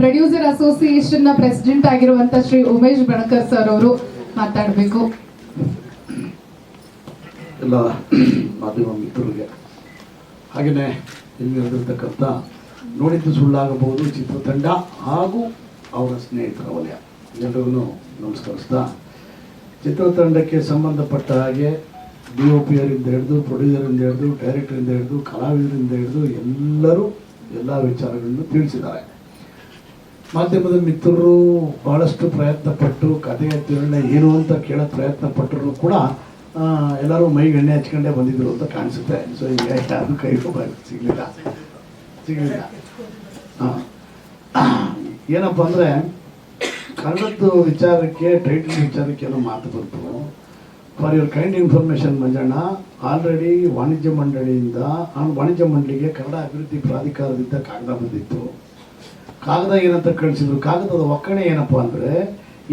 Producer ಅಸೋಸಿಯೇಷನ್ನ president ಆಗಿರುವಂತ Shri Umesh Banakar sir ಅವರು ಮಾತಾಡಬೇಕು. ಎಲ್ಲ ಮಾಧ್ಯಮ ಮಿತ್ರರಿಗೆ. ಹಾಗೆಯೇ ಇಲ್ಲಿ ನಡೆದಿರ್ತಕ್ಕಂಥ ನೋಡಿದ್ದು ಸುಳ್ಳಾಗಬಹುದು, ಚಿತ್ರತಂಡ ಹಾಗೂ ಅವರ ಸ್ನೇಹಿತರ ವಲಯ. ಎಲ್ಲರಿಗೂ ನಮಸ್ಕರಿಸ್ತಾ, ಚಿತ್ರತಂಡಕ್ಕೆ ಸಂಬಂಧಪಟ್ಟ ಹಾಗೆ ಡಿ ಒ ಪಿ ಅವರಿಂದ ಹಿಡಿದು ಪ್ರೊಡ್ಯೂಸರಿಂದ ಹಿಡಿದು ಡೈರೆಕ್ಟರಿಂದ ಹಿಡಿದು, ಕಲಾವಿದರಿಂದ ಹಿಡಿದು ಎಲ್ಲರೂ ಎಲ್ಲ ವಿಚಾರಗಳನ್ನು ತಿಳಿಸಿದ್ದಾರೆ. ಮಾಧ್ಯಮದ ಮಿತ್ರರು ಬಹಳಷ್ಟು ಪ್ರಯತ್ನ ಪಟ್ಟು ಕಥೆಯ ತಿರುಳ ಏನು ಅಂತ ಕೇಳೋ ಪ್ರಯತ್ನ ಪಟ್ಟರು ಕೂಡ ಎಲ್ಲರೂ ಮೈಗೆ ಎಣ್ಣೆ ಹಚ್ಕೊಂಡೇ ಬಂದಿದ್ರು ಅಂತ ಕಾಣಿಸುತ್ತೆ. ಸೊ ಈಗ ಯಾರು ಕೈ ಸಿಗಲಿಲ್ಲ. ಸಿಗಲಿಲ್ಲ. ಏನಪ್ಪ ಅಂದರೆ, ಕನ್ನಡದ್ದು ವಿಚಾರಕ್ಕೆ, ಟೈಟಲ್ ವಿಚಾರಕ್ಕೆ ಏನೋ ಮಾತು ಬಂತು. For your kind information, Manjanna, already ವಾಣಿಜ್ಯ ಮಂಡಳಿಯಿಂದ ವಾಣಿಜ್ಯ ಮಂಡಳಿಗೆ ಕನ್ನಡ ಅಭಿವೃದ್ಧಿ ಪ್ರಾಧಿಕಾರದಿಂದ ಕಾಗದ ಬಂದಿತ್ತು. ಕಾಗದ ಏನಂತ ಕಳಿಸಿದ್ರು? ಕಾಗದದ ಒಕ್ಕಣೆ ಏನಪ್ಪ ಅಂದರೆ,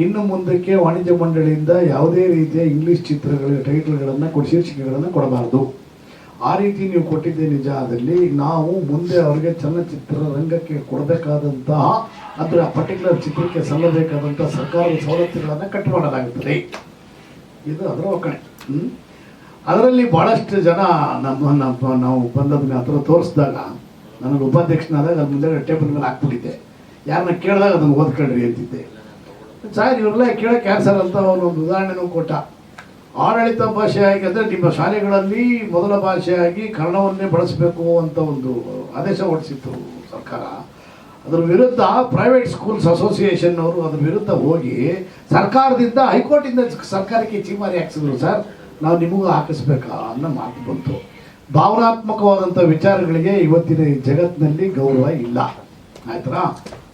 ಇನ್ನು ಮುಂದಕ್ಕೆ ವಾಣಿಜ್ಯ ಮಂಡಳಿಯಿಂದ ಯಾವುದೇ ರೀತಿಯ ಇಂಗ್ಲಿಷ್ ಚಿತ್ರಗಳ ಟೈಟಲ್ಗಳನ್ನು ಕೊಡಿ, ಶೀರ್ಷಿಕೆಗಳನ್ನು ಕೊಡಬಾರ್ದು. ಆ ರೀತಿ ನೀವು ಕೊಟ್ಟಿದ್ದೆ ನಿಜ ಆದಲ್ಲಿ ನಾವು ಮುಂದೆ ಅವರಿಗೆ ಚಲನಚಿತ್ರ ರಂಗಕ್ಕೆ ಕೊಡಬೇಕಾದಂತಹ, ಅಂದರೆ ಪರ್ಟಿಕ್ಯುಲರ್ ಚಿತ್ರಕ್ಕೆ ಸಲ್ಲಬೇಕಾದಂಥ ಸರ್ಕಾರದ ಸವಲತ್ತುಗಳನ್ನು ಕಟ್ ಮಾಡಲಾಗುತ್ತದೆ. ಇದು ಅದರ ಒಕ್ಕಣೆ. ಅದರಲ್ಲಿ ಭಾಳಷ್ಟು ಜನ ನಮ್ಮ ನಮ್ಮ, ನಾವು ಬಂದದನ್ನ ಹತ್ರ ತೋರಿಸಿದಾಗ ನನಗೆ ಉಪಾಧ್ಯಕ್ಷನಾದಾಗ ಅದು ಮುಂದೆ ಟೇಬಲ್ ಮೇಲೆ ಹಾಕ್ಬಿಟ್ಟಿದ್ದೆ. ಯಾರನ್ನ ಕೇಳಿದಾಗ ಅದನ್ನು ಓದ್ಕೊಳ್ರಿ ಅಂತಿದ್ದೆ. ಸರ್ ಇವರೆಲ್ಲ ಕೇಳಕ್ಕೆ ಯಾರು ಸರ್ ಅಂತ ಅವನೊಂದು ಒಂದು ಉದಾಹರಣೆನೂ ಕೊಟ್ಟ. ಆಡಳಿತ ಭಾಷೆಯಾಗಿ ಅಂದರೆ ನಿಮ್ಮ ಶಾಲೆಗಳಲ್ಲಿ ಮೊದಲ ಭಾಷೆಯಾಗಿ ಕನ್ನಡವನ್ನೇ ಬಳಸಬೇಕು ಅಂತ ಒಂದು ಆದೇಶ ಹೊರಡಿಸಿತ್ತು ಸರ್ಕಾರ. ಅದರ ವಿರುದ್ಧ ಪ್ರೈವೇಟ್ ಸ್ಕೂಲ್ಸ್ ಅಸೋಸಿಯೇಷನ್ ಅವರು ಅದ್ರ ವಿರುದ್ಧ ಹೋಗಿ ಸರ್ಕಾರದಿಂದ, ಹೈಕೋರ್ಟಿಂದ ಸರ್ಕಾರಕ್ಕೆ ಚೀಮಾರಿ ಹಾಕ್ಸಿದ್ರು. ಸರ್ ನಾವು ನಿಮಗೂ ಹಾಕಿಸ್ಬೇಕಾ? ಅನ್ನೋ ಮಾತು ಬಂತು. ಭಾವನಾತ್ಮಕವಾದಂಥ ವಿಚಾರಗಳಿಗೆ ಇವತ್ತಿನ ಜಗತ್ತಿನಲ್ಲಿ ಗೌರವ ಇಲ್ಲ. ಆಯ್ತಾ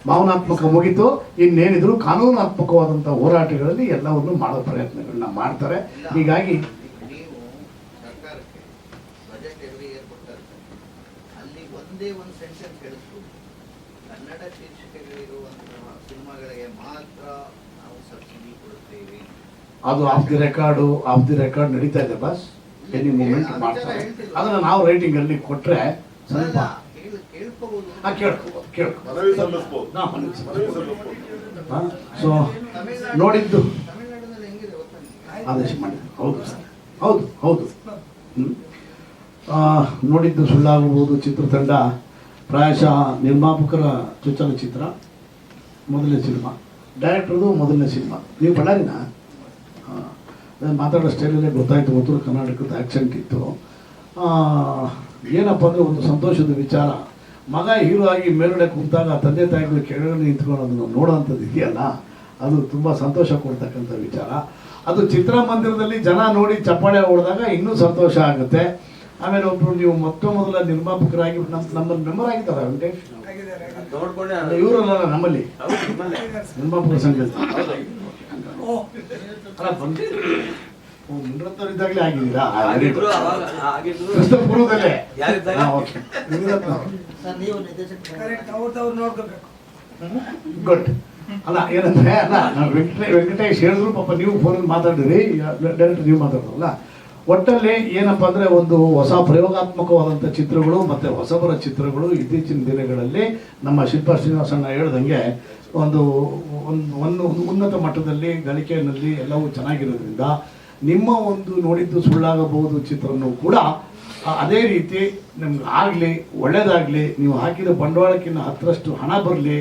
ಭಾವನಾತ್ಮಕ ಮುಗಿತು. ಇನ್ನೇನಿದ್ರು ಕಾನೂನಾತ್ಮಕವಾದಂಥ ಹೋರಾಟಗಳಲ್ಲಿ ಎಲ್ಲವನ್ನು ಮಾಡೋ ಪ್ರಯತ್ನಗಳನ್ನ ಮಾಡ್ತಾರೆ. ಹೀಗಾಗಿ ಅದು off the record off the record ನಡೀತಾ ಇದೆ ಬಸ್ ಎನಿ ಮೂಮೆಂಟ್ ಮಾಡ್ತಾರೆ. ಅದನ್ನು ನಾವು ರೈಟಿಂಗಲ್ಲಿ ಕೊಟ್ಟರೆ ಸ್ವಲ್ಪ ಅಲ್ಲ, ಕೇಳ್- ಕೇಳ್ಕೋಬಹುದು ಹಾಂ ಕೇಳ್ಕೊಬೋದು ಕೇಳ್ಕೊಬೋದು ಸೊ ನೋಡಿದ್ದು? ಆದೇಶ ಮಾಡಿದ್ರು ಹೌದು ಸರ್. ಹೌದು ಹೌದು. ನೋಡಿದ್ದು ಸುಳ್ಳಾಗಬಹುದು ಚಿತ್ರತಂಡ. ಪ್ರಾಯಶಃ ನಿರ್ಮಾಪಕರ ಚಲನಚಿತ್ರ ಮೊದಲನೇ ಸಿನಿಮಾ. ಡೈರೆಕ್ಟರ್ದು ಮೊದಲನೇ ಸಿನಿಮಾ. ನೀವು ಬಳ್ಳಾರಿನ? ಮಾತಾಡೋ ಸ್ಟೈಲಲ್ಲೇ ಗೊತ್ತಾಯಿತು ಉತ್ತರ ಕರ್ನಾಟಕದ ಆ್ಯಕ್ಸೆಂಟ್ ಇತ್ತು. ಏನಪ್ಪ ಅಂದರೆ ಒಂದು ಸಂತೋಷದ ವಿಚಾರ. ಮಗ ಹೀರೋ ಆಗಿ ಮೇಲುಗಡೆ ಕುಂತಾಗ ತಂದೆ ತಾಯಿಗಳು ಕೆಳಗಡೆ ನಿಂತ್ಕೊಂಡು ಅದನ್ನು ನೋಡೋವಂಥದ್ದು ಇದೆಯಲ್ಲ? ಅದು ತುಂಬ ಸಂತೋಷ ಕೊಡ್ತಕ್ಕಂಥ ವಿಚಾರ. ಅದು ಚಿತ್ರಮಂದಿರದಲ್ಲಿ ಜನ ನೋಡಿ ಚಪ್ಪಾಳೆ ಹೊಡೆದಾಗ ಇನ್ನೂ ಸಂತೋಷ ಆಗುತ್ತೆ. ಆಮೇಲೆ ಒಬ್ಬರು ನೀವು ಮೊತ್ತ ಮೊದಲ ನಿರ್ಮಾಪಕರಾಗಿ ನಮ್ಮ ನಮ್ಮ ಮೆಂಬರ್ ಆಗಿದ್ದಾರೆ ವೆಂಕಟೇಶ್? ಇವರಲ್ಲ ನಮ್ಮಲ್ಲಿ. ನಿರ್ಮಾಪಕ ಸಂಘದ ಅಲ್ಲ ಬಂದೆ. ಓ, ಮುನ್ರತ್ನವರಿದ್ದಾಗಲೇ ಆಗಿದ್ದೀರಾ? ಆಗಿದ್ರು ಅವಾಗ ಆಗಿದ್ರು. ಕ್ರಿಸ್ತ ಪೂರ್ವದಲ್ಲೇ ಯಾರಿದ್ದಾಗ? ಹಾ, ಓಕೆ ಸರ್ ನೀವು ನಿರ್ದೇಶಕ ಗುಡ್. ಅಲ್ಲ ಏನಂದ್ರೆ ಅಲ್ಲ ನಾವು ವೆಂಕಟೇ ವೆಂಕಟೇಶ್ ಹೇಳಿದ್ರು ಪಾಪ ನೀವು ಫೋನಲ್ಲಿ ಮಾತಾಡಿದ್ರಿ. ಡೈರೆಕ್ಟ್ ನೀವು ಮಾತಾಡೋಲ್ಲ ಒಟ್ಟಲ್ಲಿ ಏನಪ್ಪ ಅಂದ್ರೆ ಒಂದು ಹೊಸ ಪ್ರಯೋಗಾತ್ಮಕವಾದಂಥ ಚಿತ್ರಗಳು ಮತ್ತೆ ಹೊಸಬರ ಚಿತ್ರಗಳು ಇತ್ತೀಚಿನ ದಿನಗಳಲ್ಲಿ ನಮ್ಮ ಶಿಲ್ಪಾ ಶ್ರೀನಿವಾಸಣ್ಣ ಹೇಳ್ದಂಗೆ ಒಂದು ಒಂದು ಒಂದು ಉನ್ನತ ಮಟ್ಟದಲ್ಲಿ ಗಳಿಕೆಯಲ್ಲಿ ಎಲ್ಲವೂ ಚೆನ್ನಾಗಿರೋದ್ರಿಂದ ನಿಮ್ಮ ಒಂದು ನೋಡಿದ್ದು ಸುಳ್ಳಾಗಬಹುದು ಚಿತ್ರನೂ ಕೂಡ ಅದೇ ರೀತಿ ನಿಮ್ಗೆ ಆಗಲಿ, ಒಳ್ಳೇದಾಗಲಿ, ನೀವು ಹಾಕಿದ ಬಂಡವಾಳಕ್ಕಿಂತ ಹತ್ತರಷ್ಟು ಹಣ ಬರಲಿ,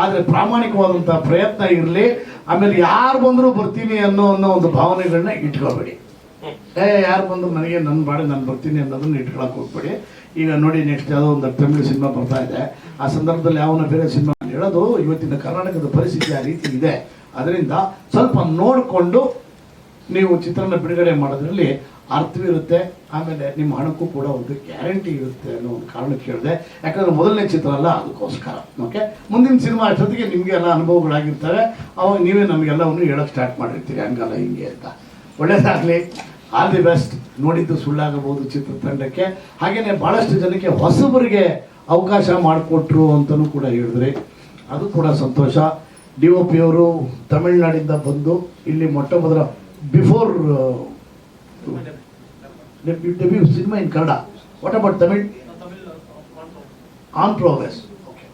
ಆದರೆ ಪ್ರಾಮಾಣಿಕವಾದಂಥ ಪ್ರಯತ್ನ ಇರಲಿ, ಆಮೇಲೆ ಯಾರು ಬಂದರೂ ಬರ್ತೀನಿ ಅನ್ನೋ ಅನ್ನೋ ಒಂದು ಭಾವನೆಗಳನ್ನ ಇಟ್ಕೊಳ್ಬೇಡಿ. ಏ, ಯಾರು ಬಂದರೂ ನನಗೆ ನನ್ನ ಬಾಡಿ ನಾನು ಬರ್ತೀನಿ ಅನ್ನೋದನ್ನು ಇಟ್ಕೊಳಕ್ಕೆ ಹೋಗ್ಬೇಡಿ. ಈಗ ನೋಡಿ ನೆಕ್ಸ್ಟ್ ಯಾವುದೋ ಒಂದು ತಮಿಳು ಸಿನಿಮಾ ಬರ್ತಾ ಇದೆ. ಆ ಸಂದರ್ಭದಲ್ಲಿ ಯಾವನ ಬೇರೆ ಸಿನಿಮಾ ಹೇಳೋದು, ಇವತ್ತಿನ ಕರ್ನಾಟಕದ ಪರಿಸ್ಥಿತಿ ಆ ರೀತಿ ಇದೆ. ಅದರಿಂದ ಸ್ವಲ್ಪ ನೋಡಿಕೊಂಡು ನೀವು ಚಿತ್ರನ ಬಿಡುಗಡೆ ಮಾಡೋದ್ರಲ್ಲಿ ಅರ್ಥವಿರುತ್ತೆ ಆಮೇಲೆ ನಿಮ್ಮ ಹಣಕ್ಕೂ ಕೂಡ ಒಂದು ಗ್ಯಾರಂಟಿ ಇರುತ್ತೆ ಅನ್ನೋ ಒಂದು ಕಾರಣಕ್ಕೆ ಹೇಳಿದೆ. ಯಾಕಂದ್ರೆ ಮೊದಲನೇ ಚಿತ್ರ ಅಲ್ಲ, ಅದಕ್ಕೋಸ್ಕರ. ಓಕೆ ಮುಂದಿನ ಸಿನಿಮಾ ಅಷ್ಟೊತ್ತಿಗೆ ನಿಮಗೆಲ್ಲ ಅನುಭವಗಳಾಗಿರ್ತವೆ ಅವಾಗ ನೀವೇ ನಮಗೆಲ್ಲವನ್ನು ಹೇಳೋಕ್ಕೆ ಸ್ಟಾರ್ಟ್ ಮಾಡಿರ್ತೀರಿ, ಹಂಗಲ್ಲ ಹಿಂಗೆ ಅಂತ. ಒಳ್ಳೇದಾಗಲಿ. ಆಲ್ ದಿ ಬೆಸ್ಟ್ ನೋಡಿದ್ದು ಸುಳ್ಳಾಗಬಹುದು ಚಿತ್ರತಂಡಕ್ಕೆ. ಹಾಗೆಯೇ ಭಾಳಷ್ಟು ಜನಕ್ಕೆ ಹೊಸಬರಿಗೆ ಅವಕಾಶ ಮಾಡಿಕೊಟ್ರು ಅಂತಲೂ ಕೂಡ ಹೇಳಿದ್ರಿ ಅದು ಕೂಡ ಸಂತೋಷ. ಡಿ ಒ ಪಿ ಅವರು ತಮಿಳ್ನಾಡಿಂದ ಬಂದು ಇಲ್ಲಿ ಮೊಟ್ಟ ಮೊದಲ before cinema in Kannada. What about Tamil? On progress okay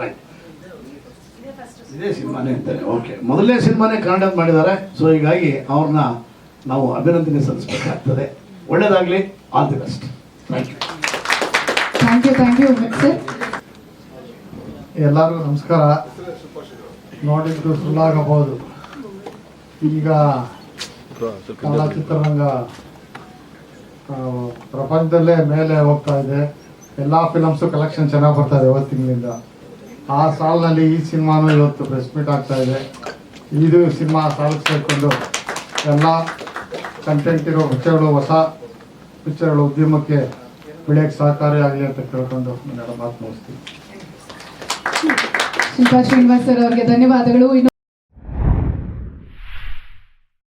right ಇದೇ ಸಿನಿಮಾನೇ ಅಂತಾನೆ. ಓಕೆ ಮೊದಲನೇ ಸಿನಿಮಾನೇ ಕನ್ನಡ ಮಾಡಿದ್ದಾರೆ. ಸೊ ಹೀಗಾಗಿ ಅವ್ರನ್ನ ನಾವು ಅಭಿನಂದನೆ ಸಲ್ಲಿಸಬೇಕಾಗ್ತದೆ ಒಳ್ಳೆಯದಾಗಲಿ all the best thank you thank you thank you Umesh sir ಎಲ್ಲರಿಗೂ ನಮಸ್ಕಾರ. ನೋಡಿದ್ದು ಸುಳ್ಳಾಗಬಹುದು ಈಗ ಕನ್ನಡ ಚಿತ್ರರಂಗ ಆ, ಪ್ರಪಂಚದಲ್ಲೇ ಮೇಲೆ ಹೋಗ್ತಾ ಇದೆ. ಎಲ್ಲ ಫಿಲಮ್ಸು ಕಲೆಕ್ಷನ್ ಚೆನ್ನಾಗಿ ಬರ್ತಾ ಇದೆ ಇವತ್ತು ತಿಂಗಳಿಂದ. ಆ ಸಾಲಿನಲ್ಲಿ ಈ ಸಿನಿಮಾನು ಇವತ್ತು ಬೆಸ್ಟ್ ಮೀಟ್ ಆಗ್ತಾ ಇದೆ. ಇದು ಸಿನಿಮಾ ಸಾಲಿಗೆ ಸೇರಿಕೊಂಡು ಎಲ್ಲ ಕಂಟೆಂಟ್ ಇರೋ ವಿಚಾರಗಳು ಹೊಸ ವಿಚಾರಗಳು ಉದ್ಯಮಕ್ಕೆ ಬೆಳೆಯಕ್ಕೆ ಸಹಕಾರಿಯಾಗಲಿ ಅಂತ ಕೇಳ್ಕೊಂಡು ಮಾತು ಮುಗಿಸ್ತೀನಿ. ಶಿಲ್ಪಾ ಶ್ರೀನಿವಾಸ್ ಸರ್ ಅವರಿಗೆ ಧನ್ಯವಾದಗಳು.